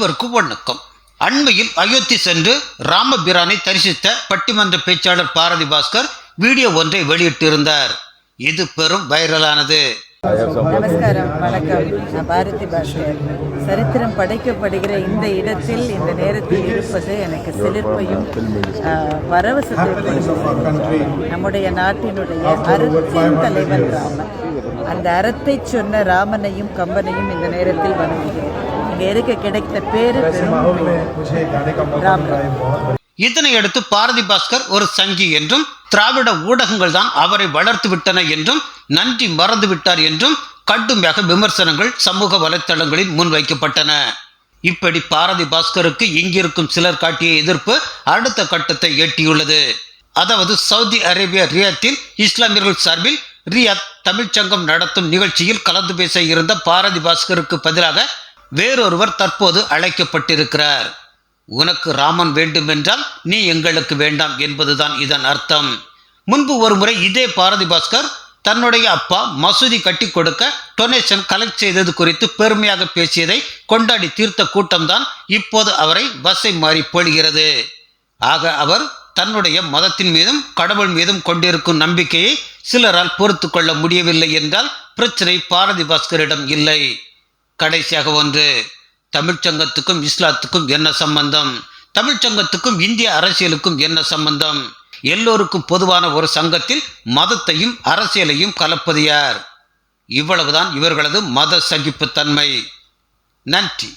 அனைவருக்கும் வணக்கம். அண்மையில் அயோத்தி சென்று ராமபிரானை தரிசித்த பட்டிமன்ற பேச்சாளர் பாரதி பாஸ்கர் வீடியோ ஒன்றை வெளியிட்டிருந்தார். இது பெரும் வைரலானது. நமஸ்காரம் வணக்கம். நான் பாரதி பாஸ்கர் சரித்திரம் படைக்கப்படுகிற இந்த இடத்தில் இந்த நேரத்தில் இருப்பது எனக்கு சிலிர்ப்பையும் கொடுக்கிறது. நம்முடைய நாட்டினுடைய அறத்தின் தலைவன் ராமன். அந்த அறத்தை சொன்ன ராமனையும் கம்பனையும் இந்த நேரத்தில் வணங்குகிறேன். இங்கே இருக்க கிடைத்த பேரு ராமன். இதனை அடுத்து பாரதி பாஸ்கர் ஒரு சங்கி என்றும் திராவிட ஊடகங்கள் தான் அவரை வளர்த்து விட்டன என்றும் நன்றி மறந்து விட்டார் என்றும் கடுமையாக விமர்சனங்கள் சமூக வலைத்தளங்களில் முன்வைக்கப்பட்டன. இப்படி பாரதி பாஸ்கருக்கு இங்கிருக்கும் சிலர் காட்டிய எதிர்ப்பு அடுத்த கட்டத்தை எட்டியுள்ளது. அதாவது சவுதி அரேபியா ரியாத்தில் இஸ்லாமியர்கள் சார்பில் ரியாத் தமிழ்ச்சங்கம் நடத்தும் நிகழ்ச்சியில் கலந்து பேச இருந்த பாரதி பாஸ்கருக்கு பதிலாக வேறொருவர் தற்போது அழைக்கப்பட்டிருக்கிறார். உனக்கு ராமன் வேண்டுமென்றால் நீ எங்களுக்கு வேண்டாம் என்பதுதான் இதன் அர்த்தம். முன்பு ஒருமுறை இதே பாரதி பாஸ்கர் தன்னுடைய அப்பா மசூதி கட்டி கொடுக்க டொனேஷன் கலெக்ட் செய்தது குறித்து பெருமையாக பேசியதை கொண்டாடி தீர்த்த கூட்டம்தான் இப்போது அவரை பஸ்ஸை மாறி பொழிகிறது ஆக அவர் தன்னுடைய மதத்தின் மீதும் கடவுள் மீதும் கொண்டிருக்கும் நம்பிக்கையை சிலரால் பொறுத்து கொள்ள முடியவில்லை என்றால் பிரச்சனை பாரதி பாஸ்கரிடம் இல்லை. கடைசியாக ஒன்று. தமிழ்ச்சங்கத்துக்கும் இஸ்லாத்துக்கும் என்ன சம்பந்தம்? தமிழ்ச்சங்கத்துக்கும் இந்திய அரசியலுக்கும் என்ன சம்பந்தம்? எல்லோருக்கும் பொதுவான ஒரு சங்கத்தில் மதத்தையும் அரசியலையும் கலப்பது யார்? இவ்வளவுதான் இவர்களது மத சகிப்புத்தன்மை. நன்றி.